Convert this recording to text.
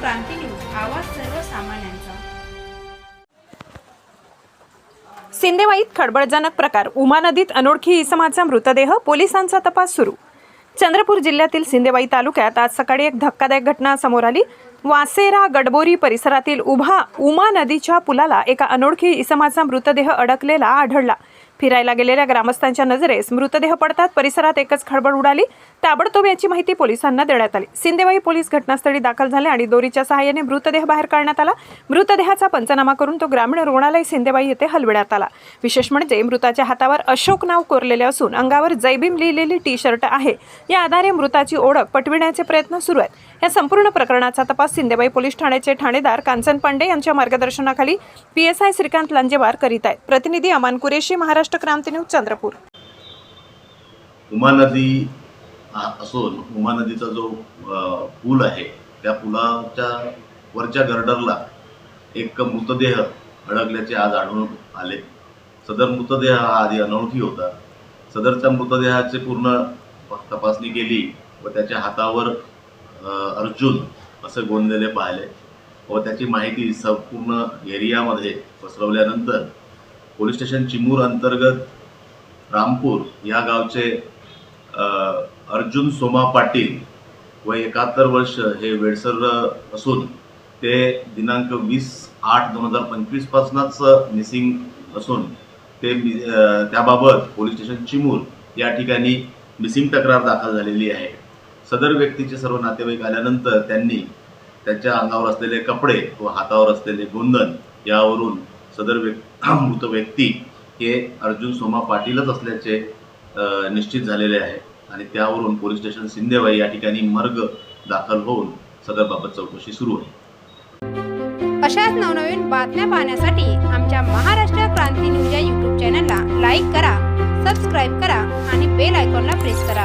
क्रांती news आवाज सर्वसामान्यांचा. सिंदेवाईत खळबळजनक प्रकार. उमा नदीत अनोळखी इसमाचा मृतदेह पोलिसांचा तपास सुरू. चंद्रपूर जिल्ह्यातील सिंदेवाई तालुक्यात आज सकाळी एक धक्कादायक घटना समोर आली. वासेरा गडबोरी परिसरातील उभा उमा नदीच्या पुलाला एका अनोळखी इसमाचा मृतदेह अडकलेला आढळला. फिरायला गेलेल्या ग्रामस्थांच्या नजरेस मृतदेह पडतात परिसरात एकच खळबळ उडाली. ताबडतोब याची माहिती पोलिसांना देण्यात आली. सिंदेवाई पोलीस घटनास्थळी दाखल झाले आणि दोरीच्या सहाय्याने मृतदेह बाहेर काढण्यात आला. मृतदेहाचा पंचनामा करून तो ग्रामीण रुग्णालय सिंदेवाई येथे हलविण्यात आला. विशेष म्हणजे मृताच्या हातावर अशोक नाव कोरलेले असून अंगावर जैबीम लिहिलेली टी शर्ट आहे. या आधारे मृताची ओळख पटविण्याचे प्रयत्न सुरू आहेत. या संपूर्ण प्रकरणाचा तपास सिंदेबाई पोलीस ठाण्याचे ठाणेदार कांचन पांडे यांच्या मार्गदर्शनाखाली P S I Shrikant Lanjewar करीत आहेत. प्रतिनिधी अमान कुरेशी महाराष्ट्र क्रांती न्यूज चंद्रपूर. उमा नदी असून उमा नदीचा जो पूल आहे त्या पुलाच्या वरच्या गर्डरला एक मृतदेह अडकल्याचे आज आढळून आले. सदर मृतदेह हा आधी अनोळखी होता. सदरच्या मृतदेहाची पूर्ण तपासणी केली व त्याच्या हातावर अर्जुन असे गोंदलेले पाहिले व त्याची माहिती संपूर्ण एरियामध्ये पसरवल्यानंतर पोलीस स्टेशन चिमूर अंतर्गत रामपूर ह्या गावचे अर्जुन सोमा पाटील व एकाहत्तर वर्ष हे वेडसर असून ते दिनांक वीस आठ दोन हजार पंचवीसपासूनच मिसिंग असून ते मि- त्याबाबत पोलीस स्टेशन चिमूर या ठिकाणी मिसिंग तक्रार दाखल झालेली आहे. सदर व्यक्तीचे सर्व नातेवाईक आल्यानंतर त्यांनी त्याच्या अंगावर असलेले कपडे व हातावर असलेले गोंधन यावरून सदर व्यक् मृत व्यक्ती हे अर्जुन सोमा पाटीलच असल्याचे निश्चित झालेले आहे. आणि त्यावरून पोलीस स्टेशन सिंदेवाई या ठिकाणी मर्ग दाखल होऊन सदरबाबत चौकशी सुरू आहे. अशाच नवनवीन बातम्या पाहण्यासाठी आमच्या महाराष्ट्र क्रांती न्यूज या यूट्यूब चॅनलला लाईक करा सबस्क्राईब करा आणि बेल आयकॉनला प्रेस करा.